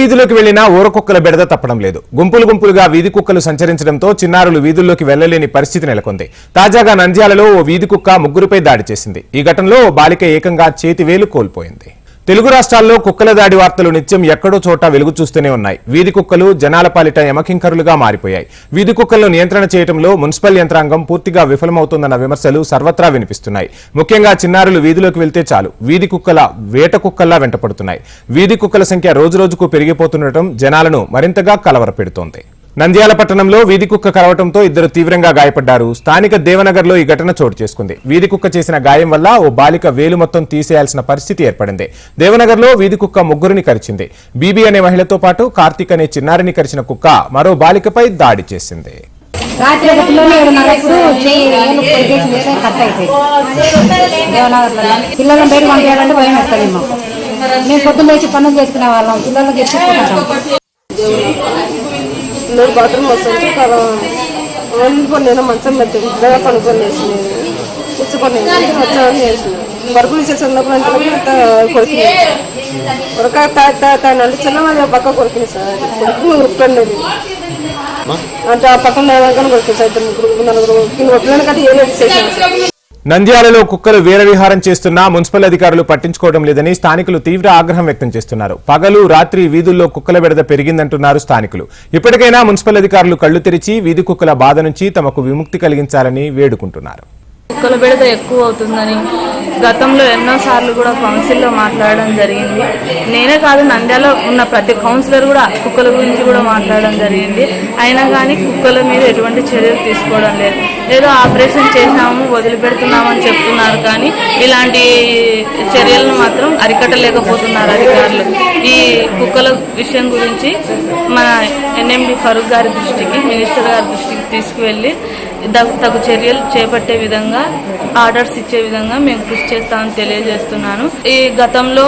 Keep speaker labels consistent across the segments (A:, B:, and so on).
A: వీధిలోకి వెళ్ళినా ఊరకుక్కల బెడద తప్పడం లేదు. గుంపులు గుంపులుగా వీధి కుక్కలు సంచరించడంతో చిన్నారులు వీధుల్లోకి వెళ్ళలేని పరిస్థితి నెలకొంది. తాజాగా నంద్యాలలో ఓ వీధి కుక్క ముగ్గురుపై దాడి చేసింది. ఈ ఘటనలో ఓ బాలిక ఏకంగా చేతివేలు కోల్పోయింది. తెలుగు రాష్ట్రాల్లో కుక్కల దాడి వార్తలు నిత్యం ఎక్కడో చోట వెలుగు చూస్తూనే ఉన్నాయి. వీధి కుక్కలు జనాల పాలిట యమకింకరులుగా మారిపోయాయి. వీధి కుక్కలను నియంత్రణ చేయడంలో మున్సిపల్ యంత్రాంగం పూర్తిగా విఫలమవుతోందన్న విమర్శలు సర్వత్రా వినిపిస్తున్నాయి. ముఖ్యంగా చిన్నారులు వీధిలోకి వెళ్తే చాలు. వీధి కుక్కల వేట కుక్కల్లా వెంటపడుతున్నాయి. వీధి కుక్కల సంఖ్య రోజురోజుకు పెరిగిపోతుండటం జనాలను మరింతగా కలవరపెడుతోంది. నంద్యాల పట్టణంలో వీధి కుక్క కరవటంతో ఇద్దరు తీవ్రంగా గాయపడ్డారు. స్థానిక దేవనగర్లో ఈ ఘటన చోటు చేసుకుంది. వీధి కుక్క చేసిన గాయం వల్ల ఓ బాలిక వేలు మొత్తం తీసేయాల్సిన పరిస్థితి ఏర్పడింది. దేవనగర్లో వీధి కుక్క ముగ్గురిని కరిచింది. బీబీ అనే మహిళతో పాటు కార్తీక్ అనే చిన్నారిని కరిచిన కుక్క మరో బాలికపై దాడి చేసింది.
B: పిల్లలను బయట పంపించాలంటే భయం మేము పొద్దున్న లేచి పనులు చేసుకునే వాళ్ళం పిల్లలకి
C: పిల్లలు బాత్రూమ్ వస్తుంటే వండుకొని నేను మంచం పెట్టి ఇద్దరు పనుకొని వేసినాను కూర్చుకొని వచ్చామని వేసిన వరకు తీసేసి ఉన్నప్పుడు అంటే కొడుకుని ఉరక తాను చిన్న పక్క కొడుకుని సార్. కొడుకు ఉరుకండి అంటే ఆ పక్కన కానీ కొడుకుని సార్ ఇద్దరు ముగ్గురు నలుగురు పిల్లలు కంటే ఏ లేదు చేశాను సార్.
A: నంద్యాలలో కుక్కలు వీరవిహారం చేస్తున్నా మున్సిపల్ అధికారులు పట్టించుకోవడం లేదని స్థానికులు తీవ్ర ఆగ్రహం వ్యక్తం చేస్తున్నారు. పగలు రాత్రి వీధుల్లో కుక్కల బెడద పెరిగిందంటున్నారు స్థానికులు. ఇప్పటికైనా మున్సిపల్ అధికారులు కళ్ళు తెరిచి వీధి కుక్కల బాధ నుంచి తమకు విముక్తి కలిగించాలని వేడుకుంటున్నారు.
D: కుక్కల బెడద ఎక్కువ అవుతుందని గతంలో ఎన్నోసార్లు కూడా కౌన్సిల్లో మాట్లాడడం జరిగింది. నేనే కాదు నంద్యాలో ఉన్న ప్రతి కౌన్సిలర్ కూడా కుక్కల గురించి కూడా మాట్లాడడం జరిగింది. అయినా కానీ కుక్కల మీద ఎటువంటి చర్యలు తీసుకోవడం లేదు. ఏదో ఆపరేషన్ చేసాము వదిలిపెడుతున్నామని చెప్తున్నారు కానీ ఇలాంటి చర్యలను మాత్రం అరికట్టలేకపోతున్నారు అధికారులు. ఈ కుక్కల విషయం గురించి మన ఎన్ఎండి ఫరూక్ గారి దృష్టికి మినిస్టర్ గారి దృష్టికి తీసుకువెళ్ళి తగు చర్యలు చేపట్టే విధంగా ఆర్డర్స్ ఇచ్చే విధంగా మేము కృషి చేస్తామని తెలియజేస్తున్నాను. ఈ గతంలో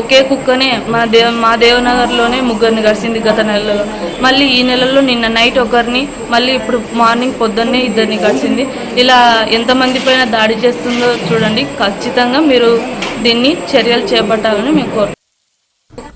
D: ఒకే కుక్కనే మన దేవ మా దేవనగర్లోనే ముగ్గురిని కలిసింది గత నెలలో. మళ్ళీ ఈ నెలలో నిన్న నైట్ ఒకరిని మళ్ళీ ఇప్పుడు మార్నింగ్ పొద్దున్నే ఇద్దరిని గడిచింది ఇలా ఎంతమంది పైన దాడి చేస్తుందో చూడండి. ఖచ్చితంగా మీరు దీన్ని చర్యలు చేపట్టాలని మేము కోరుతున్నాం